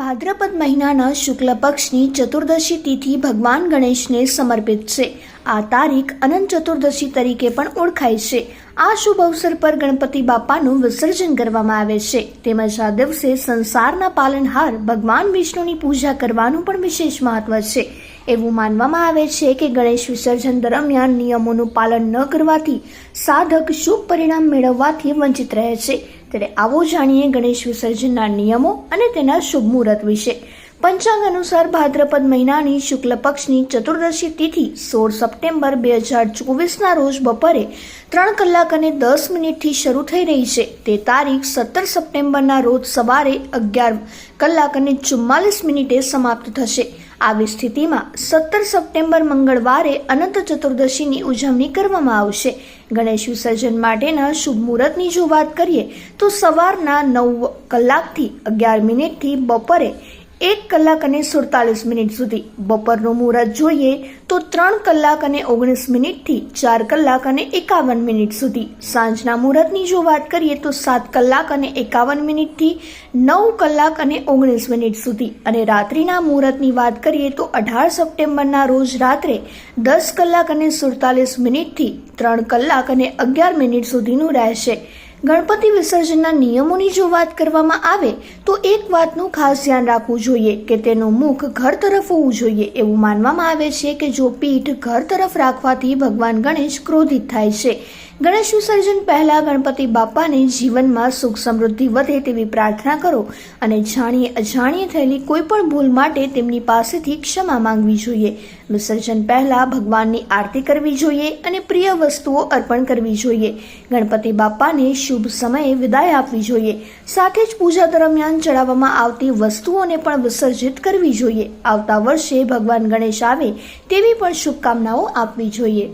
ભાદ્રપદ મહિનાના શુક્લ પક્ષની ચતુર્દશી તિથિ ભગવાન ગણેશને સમર્પિત છે. આ તારીખ અનંત ચતુર્દશી તરીકે પણ ઓળખાય છે. આ શુભ અવસર પર ગણપતિ બાપાનું વિસર્જન કરવામાં આવે છે. તેમજ આ દિવસે સંસારના પાલનહાર ભગવાન વિષ્ણુની પૂજા કરવાનું પણ વિશેષ મહત્વ છે. એવું માનવામાં આવે છે કે ગણેશ વિસર્જન દરમિયાન નિયમોનું પાલન ન કરવાથી સાધક શુભ પરિણામ મેળવવાથી વંચિત રહે છે. ત્યારે આવો જાણીએ ગણેશ વિસર્જનના નિયમો અને તેના શુભ મુહૂર્ત વિશે. પંચાંગ અનુસાર ભાદ્રપદ મહિનાની શુક્લ પક્ષની ચતુર્દશી તિથિ સોળ સપ્ટેમ્બર બે હજાર ચોવીસના રોજ બપોરે ત્રણ કલાક અને દસ મિનિટથી શરૂ થઈ રહી છે. તે તારીખ સત્તર સપ્ટેમ્બરના રોજ સવારે અગિયાર કલાક અને ચુમ્માલીસ મિનિટે સમાપ્ત થશે. આવી સ્થિતિમાં સત્તર સપ્ટેમ્બર મંગળવારે અનંત ચતુર્દશીની ઉજવણી કરવામાં આવશે. ગણેશ વિસર્જન માટેના શુભ મુહૂર્તની જો વાત કરીએ, તો સવારના નવ કલાકથી અગિયાર મિનિટથી બપોરે એક કલાક અને સુડતાલીસ મિનિટ સુધી. બપોરનું મુહૂર્ત જોઈએ તો ત્રણ કલાક અને ઓગણીસ મિનિટથી ચાર કલાક અને એકાવન મિનિટ સુધી. સાંજના મુહૂર્તની જો વાત કરીએ તો સાત કલાક અને એકાવન મિનિટથી નવ કલાક અને ઓગણીસ મિનિટ સુધી. અને રાત્રિના મુહૂર્તની વાત કરીએ તો અઢાર સપ્ટેમ્બરના રોજ રાત્રે દસ કલાક અને સુડતાલીસ મિનિટથી ત્રણ કલાક અને અગિયાર મિનિટ સુધીનું રહેશે. ગણપતિ વિસર્જનના નિયમોની જો વાત કરવામાં આવે, તો એક વાતનું ખાસ ધ્યાન રાખવું જોઈએ કે તેનું મુખ ઘર તરફ હોવું જોઈએ. એવું માનવામાં આવે છે કે જો પીઠ ઘર તરફ રાખવાથી ભગવાન ગણેશ ક્રોધિત થાય છે. ગણેશ વિસર્જન પહેલા ગણપતિ બાપાને જીવનમાં સુખ સમૃદ્ધિ વધે તેવી પ્રાર્થના કરો અને જાણીએ અજાણીએ થયેલી કોઈ પણ ભૂલ માટે તેમની પાસેથી ક્ષમા માંગવી જોઈએ. વિસર્જન પહેલા ભગવાનની આરતી કરવી જોઈએ અને પ્રિય વસ્તુઓ અર્પણ કરવી જોઈએ. ગણપતિ બાપાને શુભ સમયે વિદાય આપવી જોઈએ. સાથે જ પૂજા દરમિયાન ચડાવવામાં આવતી વસ્તુઓને પણ વિસર્જિત કરવી જોઈએ. આવતા વર્ષે ભગવાન ગણેશ આવે તેવી પણ શુભકામનાઓ આપવી જોઈએ.